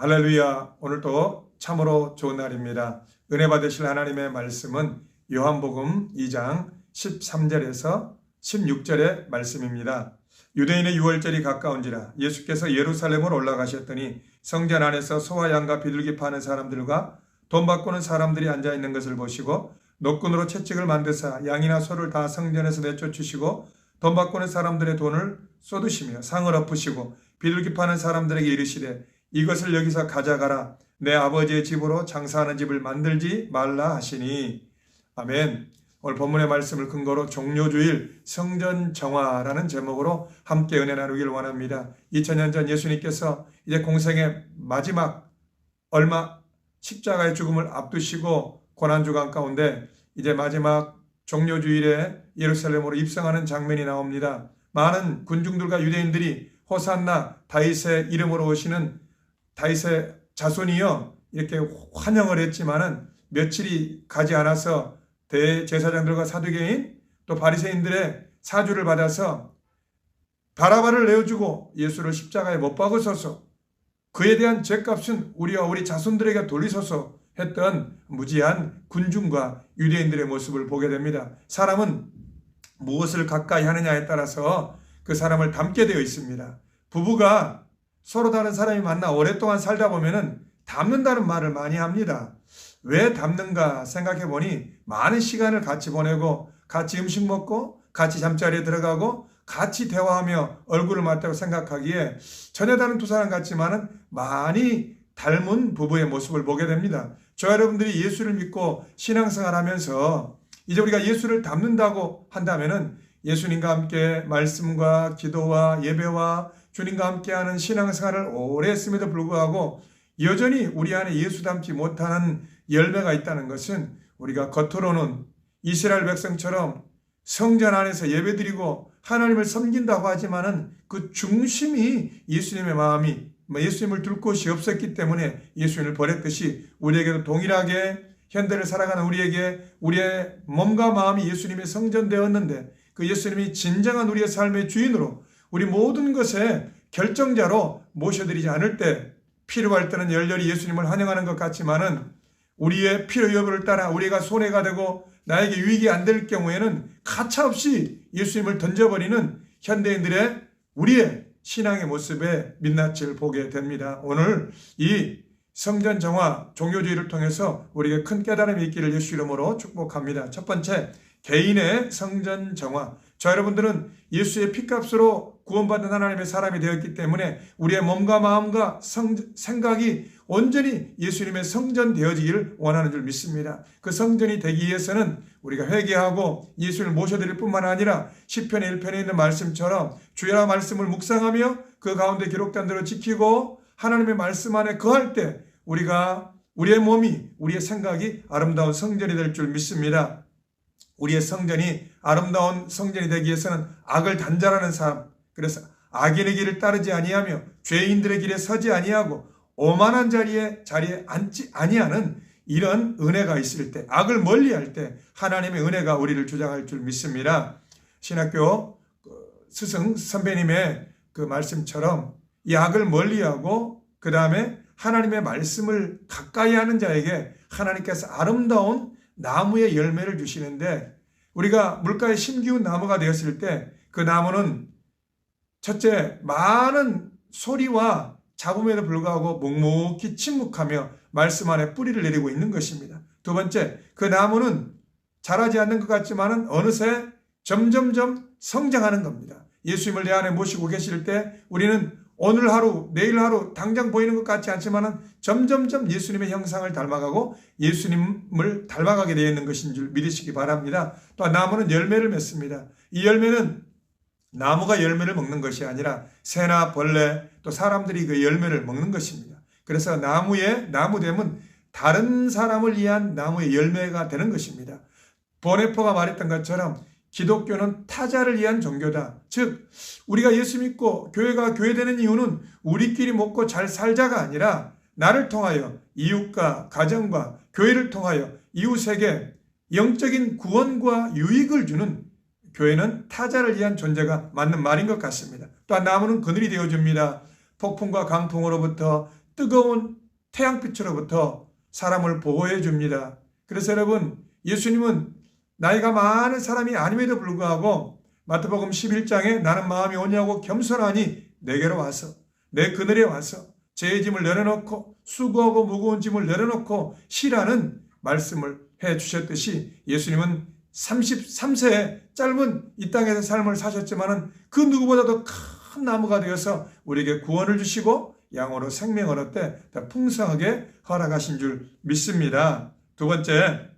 할렐루야. 오늘도 참으로 좋은 날입니다. 은혜 받으실 하나님의 말씀은 요한복음 2장 13절에서 16절의 말씀입니다. 유대인의 유월절이 가까운지라 예수께서 예루살렘으로 올라가셨더니 성전 안에서 소와 양과 비둘기 파는 사람들과 돈 바꾸는 사람들이 앉아 있는 것을 보시고 노끈으로 채찍을 만드사 양이나 소를 다 성전에서 내쫓으시고 돈 바꾸는 사람들의 돈을 쏟으시며 상을 엎으시고 비둘기 파는 사람들에게 이르시되 이것을 여기서 가져가라 내 아버지의 집으로 장사하는 집을 만들지 말라 하시니 아멘. 오늘 본문의 말씀을 근거로 종료주일 성전 정화라는 제목으로 함께 은혜 나누길 원합니다. 2000년 전 예수님께서 이제 공생의 마지막 얼마 십자가의 죽음을 앞두시고 고난주간 가운데 이제 마지막 종료주일에 예루살렘으로 입성하는 장면이 나옵니다. 많은 군중들과 유대인들이 호산나 다윗의 이름으로 오시는 다윗의 자손이요 이렇게 환영을 했지만은 며칠이 가지 않아서 대제사장들과 사두개인 또 바리새인들의 사주를 받아서 바라바를 내어주고 예수를 십자가에 못 박으소서 그에 대한 죄값은 우리와 우리 자손들에게 돌리소서 했던 무지한 군중과 유대인들의 모습을 보게 됩니다. 사람은 무엇을 가까이 하느냐에 따라서 그 사람을 닮게 되어 있습니다. 부부가 서로 다른 사람이 만나 오랫동안 살다 보면은 닮는다는 말을 많이 합니다. 왜 닮는가 생각해 보니 많은 시간을 같이 보내고 같이 음식 먹고 같이 잠자리에 들어가고 같이 대화하며 얼굴을 맞다고 생각하기에 전혀 다른 두 사람 같지만은 많이 닮은 부부의 모습을 보게 됩니다. 저 여러분들이 예수를 믿고 신앙생활 하면서 이제 우리가 예수를 닮는다고 한다면은 예수님과 함께 말씀과 기도와 예배와 주님과 함께하는 신앙생활을 오래 했음에도 불구하고 여전히 우리 안에 예수 닮지 못하는 열매가 있다는 것은 우리가 겉으로는 이스라엘 백성처럼 성전 안에서 예배드리고 하나님을 섬긴다고 하지만은 그 중심이 예수님의 마음이 뭐 예수님을 둘 곳이 없었기 때문에 예수님을 버렸듯이 우리에게도 동일하게 현대를 살아가는 우리에게 우리의 몸과 마음이 예수님의 성전되었는데 그 예수님이 진정한 우리의 삶의 주인으로 우리 모든 것의 결정자로 모셔드리지 않을 때 필요할 때는 열렬히 예수님을 환영하는 것 같지만은 우리의 필요 여부를 따라 우리가 손해가 되고 나에게 유익이 안 될 경우에는 가차없이 예수님을 던져버리는 현대인들의 우리의 신앙의 모습에 민낯을 보게 됩니다. 오늘 이 성전 정화 종교주의를 통해서 우리에게 큰 깨달음이 있기를 예수 이름으로 축복합니다. 첫 번째, 개인의 성전 정화. 저 여러분들은 예수의 피값으로 구원받은 하나님의 사람이 되었기 때문에 우리의 몸과 마음과 성, 생각이 온전히 예수님의 성전 되어지기를 원하는 줄 믿습니다. 그 성전이 되기 위해서는 우리가 회개하고 예수를 모셔드릴 뿐만 아니라 10편의 1편에 있는 말씀처럼 주야 말씀을 묵상하며 그 가운데 기록된 대로 지키고 하나님의 말씀 안에 거할 때 우리가 우리의 몸이 우리의 생각이 아름다운 성전이 될 줄 믿습니다. 우리의 성전이 아름다운 성전이 되기 위해서는 악을 단절하는 삶, 그래서 악인의 길을 따르지 아니하며 죄인들의 길에 서지 아니하고 오만한 자리에 자리에 앉지 아니하는 이런 은혜가 있을 때, 악을 멀리할 때 하나님의 은혜가 우리를 주장할 줄 믿습니다. 신학교 그 스승 선배님의 그 말씀처럼 이 악을 멀리하고 그 다음에 하나님의 말씀을 가까이 하는 자에게 하나님께서 아름다운 나무의 열매를 주시는데 우리가 물가에 심기운 나무가 되었을 때 그 나무는 첫째 많은 소리와 잡음에도 불구하고 묵묵히 침묵하며 말씀 안에 뿌리를 내리고 있는 것입니다. 두 번째, 그 나무는 자라지 않는 것 같지만은 어느새 점점점 성장하는 겁니다. 예수님을 내 안에 모시고 계실 때 우리는 오늘 하루, 내일 하루 당장 보이는 것 같지 않지만은 점점점 예수님의 형상을 닮아가고 예수님을 닮아가게 되어 있는 것인 줄 믿으시기 바랍니다. 또 나무는 열매를 맺습니다. 이 열매는 나무가 열매를 먹는 것이 아니라 새나 벌레 또 사람들이 그 열매를 먹는 것입니다. 그래서 나무의 나무됨은 다른 사람을 위한 나무의 열매가 되는 것입니다. 보네포가 말했던 것처럼 기독교는 타자를 위한 종교다. 즉, 우리가 예수 믿고 교회가 교회되는 이유는 우리끼리 먹고 잘 살자가 아니라 나를 통하여 이웃과 가정과 교회를 통하여 이웃에게 영적인 구원과 유익을 주는 교회는 타자를 위한 존재가 맞는 말인 것 같습니다. 또한 나무는 그늘이 되어줍니다. 폭풍과 강풍으로부터 뜨거운 태양빛으로부터 사람을 보호해 줍니다. 그래서 여러분, 예수님은 나이가 많은 사람이 아님에도 불구하고 마태복음 11장에 나는 마음이 오냐고 겸손하니 내게로 와서 내 그늘에 와서 죄의 짐을 내려놓고 수고하고 무거운 짐을 내려놓고 쉬라는 말씀을 해 주셨듯이 예수님은 33세의 짧은 이 땅에서 삶을 사셨지만은 그 누구보다도 큰 나무가 되어서 우리에게 구원을 주시고 양으로 생명을 얻되 더 풍성하게 허락하신 줄 믿습니다. 두 번째,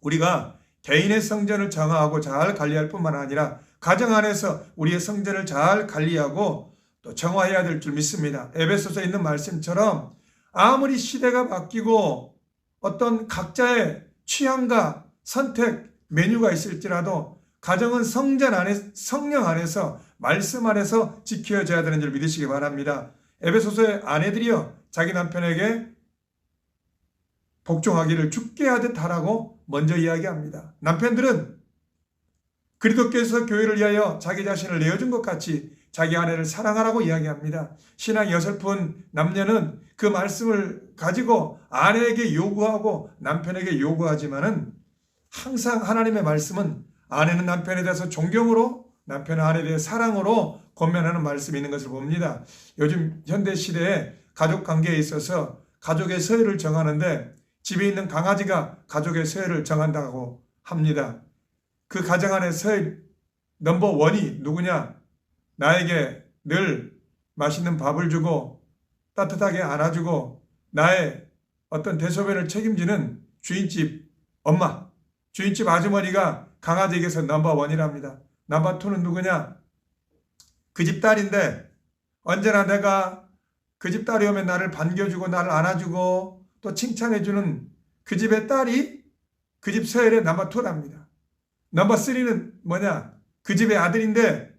우리가 개인의 성전을 정화하고 잘 관리할 뿐만 아니라 가정 안에서 우리의 성전을 잘 관리하고 또 정화해야 될 줄 믿습니다. 에베소서에 있는 말씀처럼 아무리 시대가 바뀌고 어떤 각자의 취향과 선택, 메뉴가 있을지라도 가정은 성전 안에 성령 안에서 말씀 안에서 지켜져야 되는 줄 믿으시기 바랍니다. 에베소서의 아내들이여 자기 남편에게 복종하기를 죽게 하듯 하라고 먼저 이야기합니다. 남편들은 그리스도께서 교회를 위하여 자기 자신을 내어준 것 같이 자기 아내를 사랑하라고 이야기합니다. 신앙이 어설픈 남녀는 그 말씀을 가지고 아내에게 요구하고 남편에게 요구하지만은 항상 하나님의 말씀은 아내는 남편에 대해서 존경으로 남편은 아내에 대해 사랑으로 권면하는 말씀이 있는 것을 봅니다. 요즘 현대 시대에 가족 관계에 있어서 가족의 서열을 정하는데 집에 있는 강아지가 가족의 서열을 정한다고 합니다. 그 가정 안의 서열 넘버 원이 누구냐? 나에게 늘 맛있는 밥을 주고 따뜻하게 안아주고 나의 어떤 대소변을 책임지는 주인집 엄마, 주인집 아주머니가 강아지에게서 넘버 원이랍니다. 넘버 투는 누구냐? 그 집 딸인데 언제나 내가 그 집 딸이 오면 나를 반겨주고 나를 안아주고 또 칭찬해주는 그 집의 딸이 그 집 서열의 넘버 투랍니다. 넘버 쓰리는 뭐냐? 그 집의 아들인데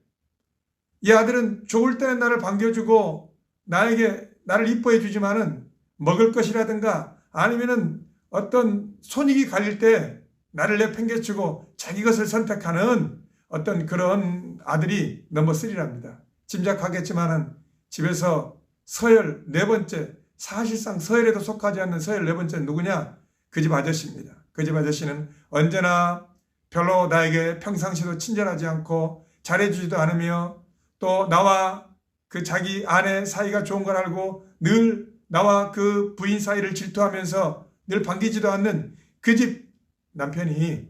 이 아들은 좋을 때는 나를 반겨주고 나에게 나를 이뻐해 주지만은 먹을 것이라든가 아니면은 어떤 손익이 갈릴 때 나를 내팽개치고 자기 것을 선택하는 어떤 그런 아들이 넘버 3랍니다. 짐작하겠지만은 집에서 서열 네 번째 사실상 서열에도 속하지 않는 서열 네 번째 누구냐? 그 집 아저씨입니다. 그 집 아저씨는 언제나 별로 나에게 평상시도 친절하지 않고 잘해주지도 않으며 또 나와 그 자기 아내 사이가 좋은 걸 알고 늘 나와 그 부인 사이를 질투하면서 늘 반기지도 않는 그 집 남편이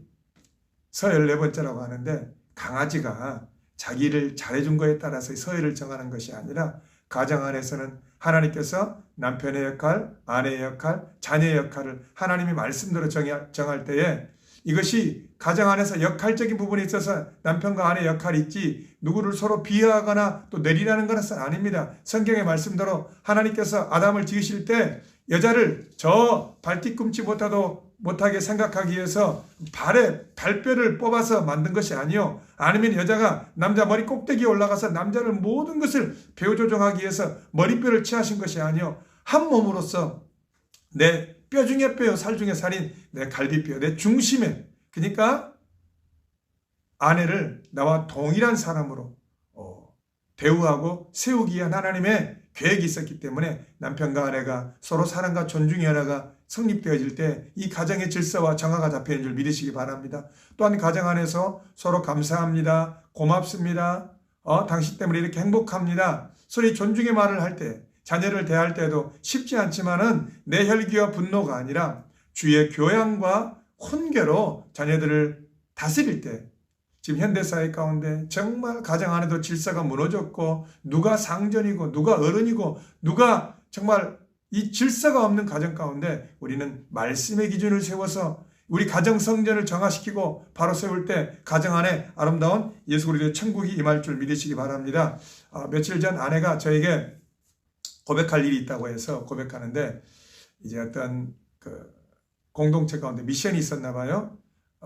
서열 네 번째라고 하는데 강아지가 자기를 잘해준 거에 따라서 서열을 정하는 것이 아니라 가정 안에서는 하나님께서 남편의 역할, 아내의 역할, 자녀의 역할을 하나님이 말씀대로 정할 때에 이것이 가정 안에서 역할적인 부분에 있어서 남편과 아내 역할이 있지 누구를 서로 비하하거나 또 내리라는 것은 아닙니다. 성경의 말씀대로 하나님께서 아담을 지으실 때 여자를 저 발뒤꿈치 못하도 못하게 생각하기 위해서 발에 발뼈를 뽑아서 만든 것이 아니요. 아니면 여자가 남자 머리 꼭대기에 올라가서 남자를 모든 것을 배우 조정하기 위해서 머리뼈를 취하신 것이 아니요. 한 몸으로서 내 뼈 중에 뼈요, 살 중에 살인 내 갈비뼈, 내 중심에. 그러니까 아내를 나와 동일한 사람으로 어, 대우하고 세우기 위한 하나님의 계획이 있었기 때문에 남편과 아내가 서로 사랑과 존중의 하나가 성립되어질 때 이 가정의 질서와 정화가 잡히는 줄 믿으시기 바랍니다. 또한 가정 안에서 서로 감사합니다. 고맙습니다. 어, 당신 때문에 이렇게 행복합니다. 소리 존중의 말을 할 때, 자녀를 대할 때도 쉽지 않지만은 내 혈기와 분노가 아니라 주의 교양과 훈계로 자녀들을 다스릴 때 지금 현대사회 가운데 정말 가정 안에도 질서가 무너졌고 누가 상전이고 누가 어른이고 누가 정말 이 질서가 없는 가정 가운데 우리는 말씀의 기준을 세워서 우리 가정 성전을 정화시키고 바로 세울 때 가정 안에 아름다운 예수 그리스도의 천국이 임할 줄 믿으시기 바랍니다. 아, 며칠 전 아내가 저에게 고백할 일이 있다고 해서 고백하는데 이제 어떤 그 공동체 가운데 미션이 있었나 봐요.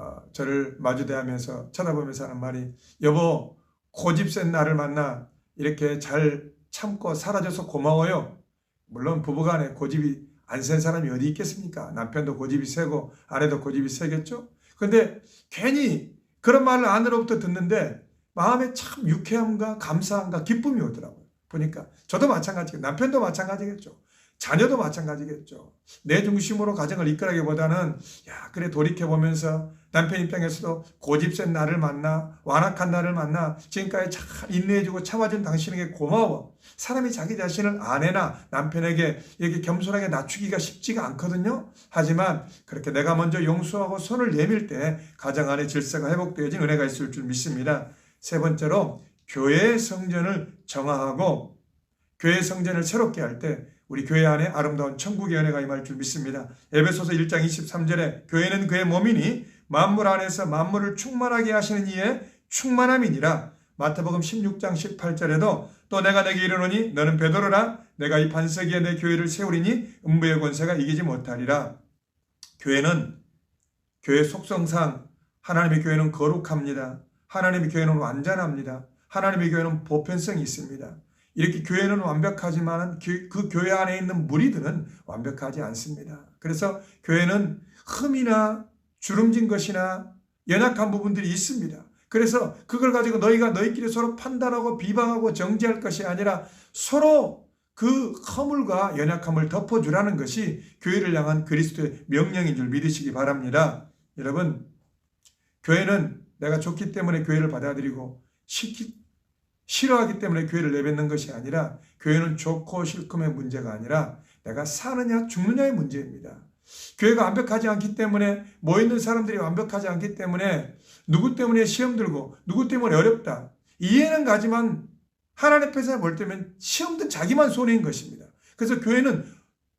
어, 저를 마주대하면서 쳐다보면서 하는 말이 여보 고집 센 나를 만나 이렇게 잘 참고 사라져서 고마워요. 물론 부부간에 고집이 안 센 사람이 어디 있겠습니까? 남편도 고집이 세고 아내도 고집이 세겠죠? 근데 괜히 그런 말을 아내로부터 듣는데 마음에 참 유쾌함과 감사함과 기쁨이 오더라고요. 보니까 저도 마찬가지고 남편도 마찬가지겠죠. 자녀도 마찬가지겠죠. 내 중심으로 가정을 이끌하기보다는 야 그래 돌이켜 보면서 남편 입장에서도 고집센 나를 만나 완악한 나를 만나 지금까지 잘 인내해주고 참아준 당신에게 고마워. 사람이 자기 자신을 아내나 남편에게 이렇게 겸손하게 낮추기가 쉽지가 않거든요. 하지만 그렇게 내가 먼저 용서하고 손을 내밀 때 가정 안의 질서가 회복되어진 은혜가 있을 줄 믿습니다. 세 번째로 교회의 성전을 정화하고 교회 성전을 새롭게 할 때 우리 교회 안에 아름다운 천국의 은혜가 임할 줄 믿습니다. 에베소서 1장 23절에 교회는 그의 몸이니 만물 안에서 만물을 충만하게 하시는 이의 충만함이니라. 마태복음 16장 18절에도 또 내가 내게 이르노니 너는 베드로라 내가 이 반석 위에 내 교회를 세우리니 음부의 권세가 이기지 못하리라. 교회는 교회 속성상 하나님의 교회는 거룩합니다. 하나님의 교회는 완전합니다. 하나님의 교회는 보편성이 있습니다. 이렇게 교회는 완벽하지만 그 교회 안에 있는 무리들은 완벽하지 않습니다. 그래서 교회는 흠이나 주름진 것이나 연약한 부분들이 있습니다. 그래서 그걸 가지고 너희가 너희끼리 서로 판단하고 비방하고 정지할 것이 아니라 서로 그 허물과 연약함을 덮어주라는 것이 교회를 향한 그리스도의 명령인 줄 믿으시기 바랍니다. 여러분, 교회는 내가 좋기 때문에 교회를 받아들이고 시키, 싫어하기 때문에 교회를 내뱉는 것이 아니라 교회는 좋고 싫음의 문제가 아니라 내가 사느냐 죽느냐의 문제입니다. 교회가 완벽하지 않기 때문에 모여있는 사람들이 완벽하지 않기 때문에 누구 때문에 시험 들고 누구 때문에 어렵다. 이해는 가지만 하나님 앞에서 볼 때면 시험든 자기만 손해인 것입니다. 그래서 교회는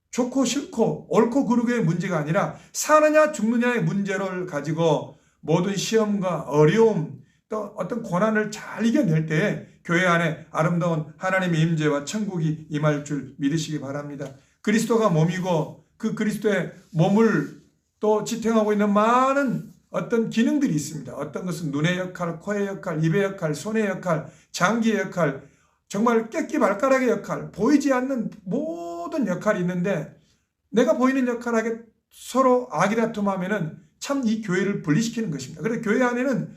좋고 싫고 옳고 그르고의 문제가 아니라 사느냐 죽느냐의 문제를 가지고 모든 시험과 어려움 또 어떤 고난을 잘 이겨낼 때 교회 안에 아름다운 하나님의 임재와 천국이 임할 줄 믿으시기 바랍니다. 그리스도가 몸이고 그 그리스도의 몸을 또 지탱하고 있는 많은 어떤 기능들이 있습니다. 어떤 것은 눈의 역할, 코의 역할, 입의 역할, 손의 역할, 장기의 역할, 정말 깨끼 발가락의 역할, 보이지 않는 모든 역할이 있는데 내가 보이는 역할하게 서로 아기다툼하면은 참 이 교회를 분리시키는 것입니다. 그래서 교회 안에는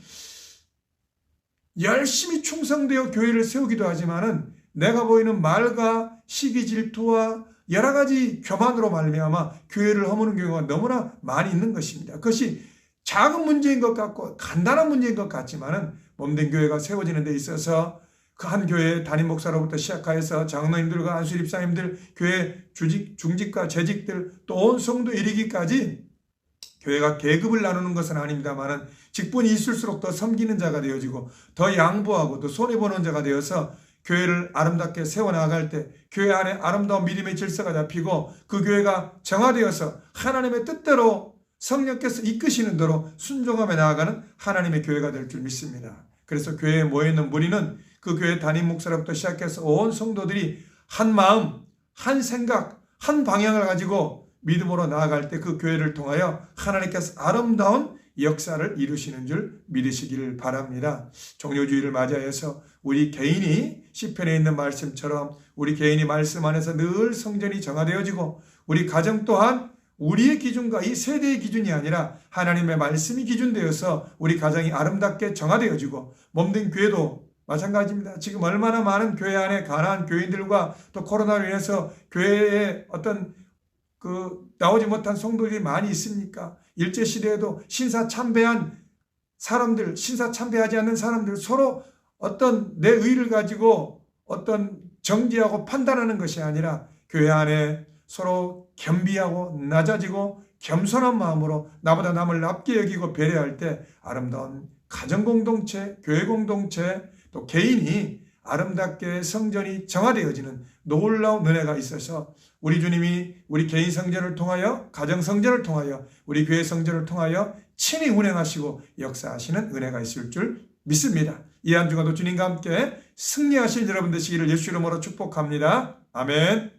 열심히 충성되어 교회를 세우기도 하지만은 내가 보이는 말과 시기 질투와 여러 가지 교만으로 말미암아 교회를 허무는 경우가 너무나 많이 있는 것입니다. 그것이 작은 문제인 것 같고 간단한 문제인 것 같지만은 몸된 교회가 세워지는 데 있어서 그 한 교회 담임 목사로부터 시작하여서 장로님들과 안수립사님들, 교회 주직, 중직과 재직들 또 온 성도 이르기까지 교회가 계급을 나누는 것은 아닙니다만은 직분이 있을수록 더 섬기는 자가 되어지고 더 양보하고 더 손해 보는 자가 되어서 교회를 아름답게 세워나갈 때 교회 안에 아름다운 믿음의 질서가 잡히고 그 교회가 정화되어서 하나님의 뜻대로 성령께서 이끄시는 대로 순종하며 나아가는 하나님의 교회가 될 줄 믿습니다. 그래서 교회에 모여있는 무리는 그 교회 담임 목사로부터 시작해서 온 성도들이 한 마음, 한 생각, 한 방향을 가지고 믿음으로 나아갈 때 그 교회를 통하여 하나님께서 아름다운 역사를 이루시는 줄 믿으시기를 바랍니다. 종료주의를 맞이해서 우리 개인이 시편에 있는 말씀처럼 우리 개인이 말씀 안에서 늘 성전이 정화되어지고 우리 가정 또한 우리의 기준과 이 세대의 기준이 아니라 하나님의 말씀이 기준되어서 우리 가정이 아름답게 정화되어지고 몸된 교회도 마찬가지입니다. 지금 얼마나 많은 교회 안에 가난한 교인들과 또 코로나로 인해서 교회의 어떤 그 나오지 못한 성도들이 많이 있습니까? 일제 시대에도 신사 참배한 사람들, 신사 참배하지 않는 사람들 서로 어떤 내 의를 가지고 어떤 정지하고 판단하는 것이 아니라 교회 안에 서로 겸비하고 낮아지고 겸손한 마음으로 나보다 남을 납게 여기고 배려할 때 아름다운 가정 공동체, 교회 공동체, 또 개인이 아름답게 성전이 정화되어지는 놀라운 은혜가 있어서 우리 주님이 우리 개인 성전을 통하여 가정 성전을 통하여 우리 교회 성전을 통하여 친히 운행하시고 역사하시는 은혜가 있을 줄 믿습니다. 이 한 주간도 주님과 함께 승리하실 여러분 되시기를 예수 이름으로 축복합니다. 아멘.